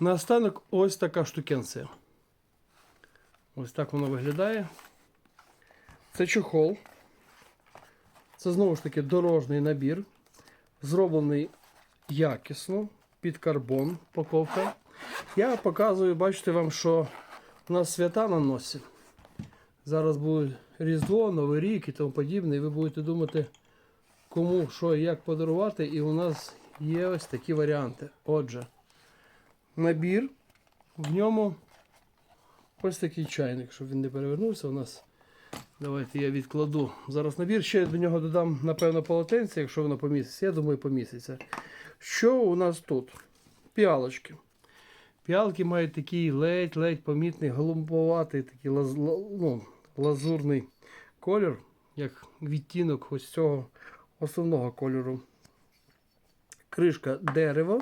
Наостанок ось така штукенція. Ось так воно виглядає. Це чохол. Це знову ж таки дорожній набір. Зроблений якісно під карбон упаковка. Я показую, бачите вам, що у нас свята на носі. Зараз буде Різдво, Новий рік і тому подібне. І ви будете думати, кому що і як подарувати. І у нас є ось такі варіанти. Отже, набір. В ньому ось такий чайник, щоб він не перевернувся. У нас. Давайте я відкладу зараз набір. Ще до нього додам, напевно, полотенце, якщо воно поміститься. Я думаю, поміститься. Що у нас тут? Піалочки. Піалки мають такий ледь-ледь помітний, голубоватий, такий лаз, ну, лазурний колір, як відтінок ось цього основного кольору. Кришка дерево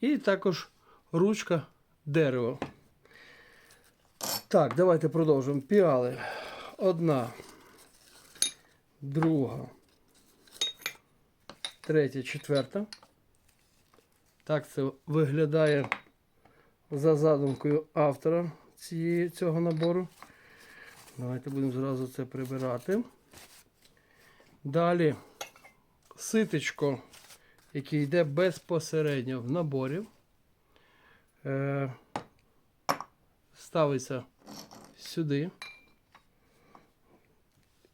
і також ручка дерево. Так, давайте продовжимо. Піали. Одна, друга, третя, четверта. Так це виглядає за задумкою автора цієї, цього набору. Давайте будемо зразу це прибирати. Далі ситечко, яке йде безпосередньо в наборі. Е, ставиться сюди.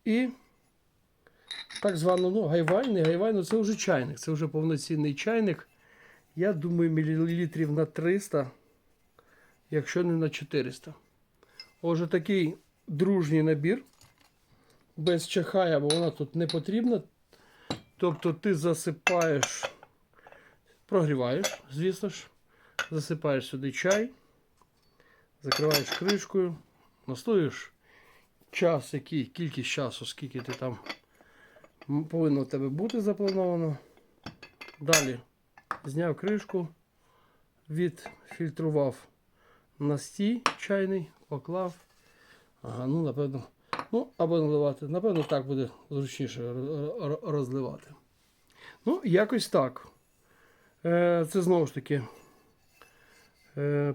І так звано, ну, гайвань, не це вже чайник. Це вже повноцінний чайник. Я думаю, мілілітрів на 300, якщо не на 400. Отже, такий дружній набір. Без чахая, бо вона тут не потрібна. Тобто ти засипаєш, прогріваєш, звісно ж, засипаєш сюди чай, закриваєш кришкою, настоюєш час, який, кількість часу, скільки ти там повинно в тебе бути заплановано. Далі зняв кришку, відфільтрував настій чайний, поклав. Ага, ну напевно. Ну, або наливати. Напевно, так буде зручніше ро- ро- розливати. Ну, якось так. Е, Це знову ж таки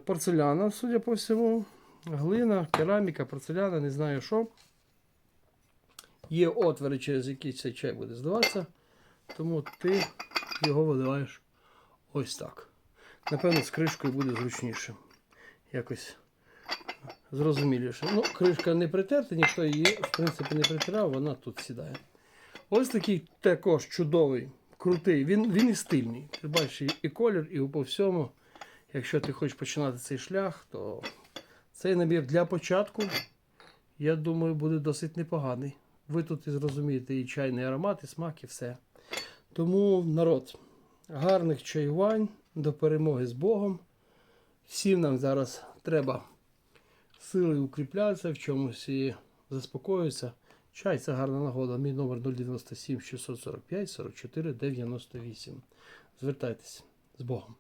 порцеляна, судя по всьому. Глина, кераміка, порцеляна, не знаю що. Є отвори, через які цей чай буде здаватися. Тому ти його виливаєш ось так. Напевно, з кришкою буде зручніше. Якось зрозуміліше. Ну, кришка не притерта, ніхто її, в принципі, не притирав, вона тут сідає. Ось такий також чудовий, крутий. Він, він і стильний. Ти бачиш і колір, і по всьому. Якщо ти хочеш починати цей шлях, то цей набір для початку, я думаю, буде досить непоганий. Ви тут і зрозумієте і чайний аромат, і смак, і все. Тому, народ, гарних чаювань, до перемоги з Богом. Всім нам зараз треба сили укріплятися, в чомусь і заспокоюються. Чай це гарна нагода. Мій номер 097 645 44 98. Звертайтеся з Богом.